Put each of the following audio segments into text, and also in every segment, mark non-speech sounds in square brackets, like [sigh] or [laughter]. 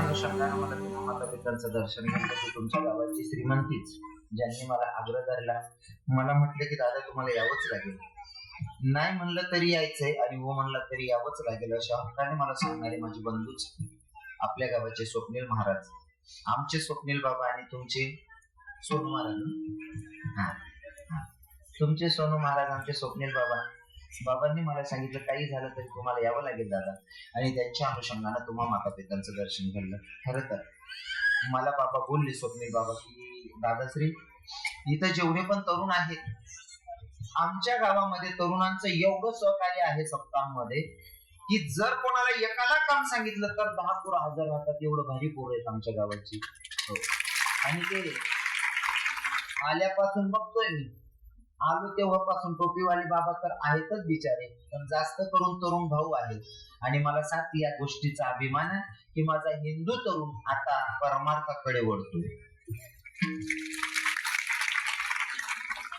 अनुषंगाने मला तुम्हा माता पित्यांचं दर्शन घेतलं तुमच्या गावाची श्रीमंतीच ज्यांनी मला आग्रह धरला. मला म्हटले की दादा तुम्हाला यावंच लागेल. नाही म्हणलं तरी यायचंय आणि हो म्हणलं तरी यावंच लागेल अशा हक्काने मला सांगणारे माझे बंधूच आपल्या गावाचे स्वप्नील महाराज. आमचे स्वप्नील बाबा आणि तुमचे सोनू महाराज. तुमचे सोनू महाराज आमचे स्वप्नील बाबा. बाबांनी मला सांगितलं काही झालं तरी तुम्हाला यावं लागेल दादा. आणि त्यांच्या अनुषंगानं तुम्हा माता पित्यांचं दर्शन घडलं. खरं तर मला बाबा बोलले स्वप्नी बाबा की दादाश्री इथं जेवढे पण तरुण आहेत आमच्या गावामध्ये तरुणांचं एवढं सहकार्य आहे सप्ताहामध्ये की जर कोणाला एकाला काम सांगितलं तर दहा पोरं हजार राहतात. एवढं भारी पोरं आहेत आमच्या गावाची. हो. आणि ते आल्यापासून बघतोय मी आलो तेव्हापासून टोपीवाले बाबा तर आहेतच बिचारे. पण जास्त करून तरुण भाऊ आहेत आणि मला साथ या गोष्टीचा अभिमान आहे की माझा हिंदू तरुण आता परमार्थाकडे वळतोय.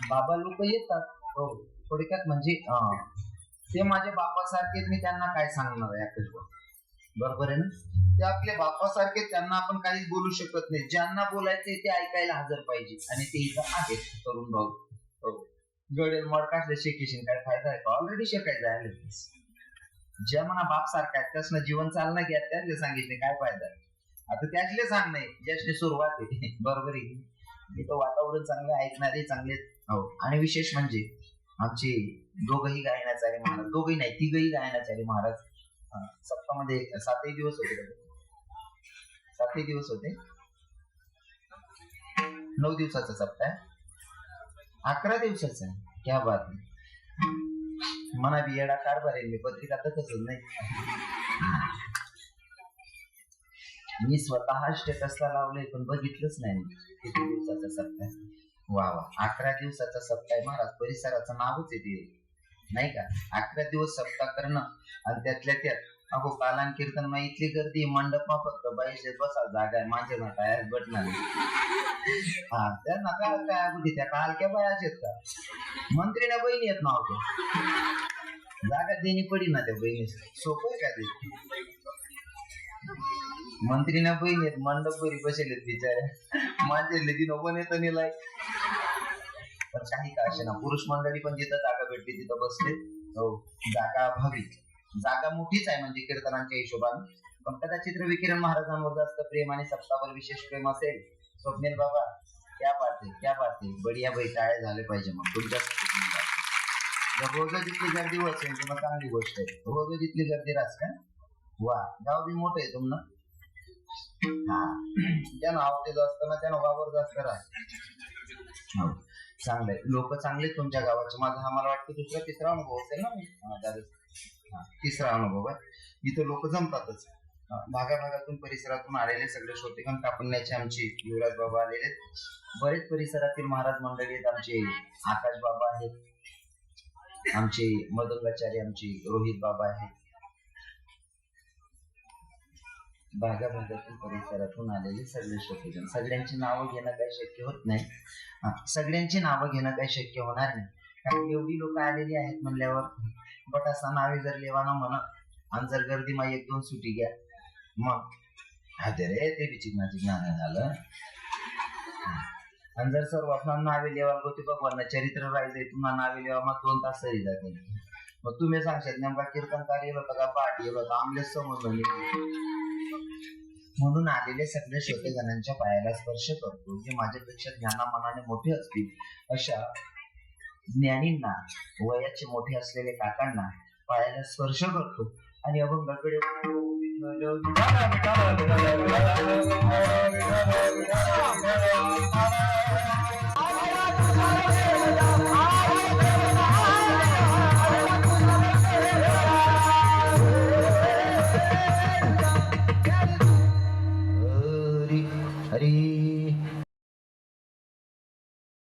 बाबा लोक येतात. हो थोडक्यात म्हणजे ते माझ्या बापासारखेच मी त्यांना काय सांगणार आहे बरोबर आहे ना? ते आपल्या बापासारखे त्यांना आपण काहीच बोलू शकत नाही. ज्यांना बोलायचे ते ऐकायला हजर पाहिजे. आणि ते इथं आहेत तरुण भाऊ. हो गडेल मडकासले शिकेशीन काय फायदा आहे का? ऑलरेडी शिकायचं आहे ज्या म्हणा बाप सारखा आहे त्यासनं जीवन चालना घ्या त्यातले सांगितले काय फायदा आहे? आता त्यातले सांग नाही ज्याची सुरुवात आहे. [laughs] बरोबर आहे मी तो वातावरण चांगले ऐकणारे चांगले हो. आणि विशेष म्हणजे आमची दोघही गायनाचार्य महाराज दोघही नाही तिघही गायनाचार्य महाराज सप्तामध्ये सातही दिवस होते. सातही दिवस होते. नऊ दिवसाचा सप्ताह. आहे अकरा दिवसाचा आहे. क्या बात मना बियाडा येडा कारभार आहे. मी पत्रिका तसंच नाही. मी स्वतः स्टेटसला लावलंय पण बघितलंच नाही किती दिवसाचा सप्ताह वा वा. अकरा दिवसाचा सप्ताह महाराज. परिसराचं नावच येते नाही का? अकरा दिवस सप्ताह करणं आणि त्यातल्या त्यात अगो कालान कीर्तन मग इथली गर्दी मंडपमा फक्त बाईशे बसा जागा आहे. माझे ना काय बटणार हा त्यांना काय काय अगोदी त्या कालक्या बायाच आहेत का? मंत्रीने बहिणी येत नव्हतं जागा देणी पडी ना त्या बहिणी सोपं आहे का ते? मंत्रीना बहीण आहेत मंडप बरी बसेल बिचारे. माझे लगीन पण येत नेलाय पण काही का असे ना पुरुष मंडळी पण जिथं जागा भेटली तिथं बसले हो जागा अभावी जागा मोठीच आहे म्हणजे कीर्तनांच्या हिशोबाने. पण कदाचित विकिरण महाराजांवर जास्त प्रेम आणि सप्तावर विशेष प्रेम असेल स्वप्नील बाबा क्या पाहते क्या बात बढिया बैठाळे झाले पाहिजे मग तुमच्या रोज जितली गर्दी वसेल तुम्हाला चांगली गोष्ट आहे. रोज जितली गर्दी राहस का? वा गाव बी मोठं आहे तुमनं. हा. ज्यानं आवते जास्त ना त्यानं वावर जास्त राह हो. चांगले लोक चांगले तुमच्या गावाचे माझा हा मला वाटतं दुसरा तिसरा अनुभव असेल ना? हा, तिसरा अनुभव आहे. इथं लोक जमतातच. भागाभागातून परिसरातून आलेले सगळे श्रोतेगण कापण्याचे आमचे युवराज बाबा आलेले आहेत. बरेच परिसरातील महाराज मंडळी आहेत आमचे. आकाश बाबा आहेत. आमचे मदंगाचार्य आमचे रोहित बाबा आहेत. भागाभागातून परिसरातून आलेले सगळे श्रोतेजन सगळ्यांची नावं घेणं काही शक्य होत नाही. सगळ्यांची नावं घेणं काही शक्य होणार नाही. कारण एवढी लोक आलेली आहेत म्हणल्यावर बट असा नावे जर लेवाना म्हणत आणि जर गर्दी मा एक दोन सुटी घ्या मग हाते रे ते बी चिकना झालं. आणि जर सर्व नावे लेवा गोती भगवान चरित्र राहायचंय तुम्हाला नावे लेवा मग दोन तास सरी जाते मग तुम्ही सांगशात नेमका कीर्तनकार येलो का पाठ येलो का आमलेच समज म्हणून आलेले सगळे श्रोतेजणांच्या पायाला स्पर्श करतो. जे माझ्यापेक्षा ज्ञानामनाने मोठे असतील. अशा ज्ञानींना वयाचे मोठे असलेले काकांना पायाला स्पर्श करतो. आणि अभंगाकडे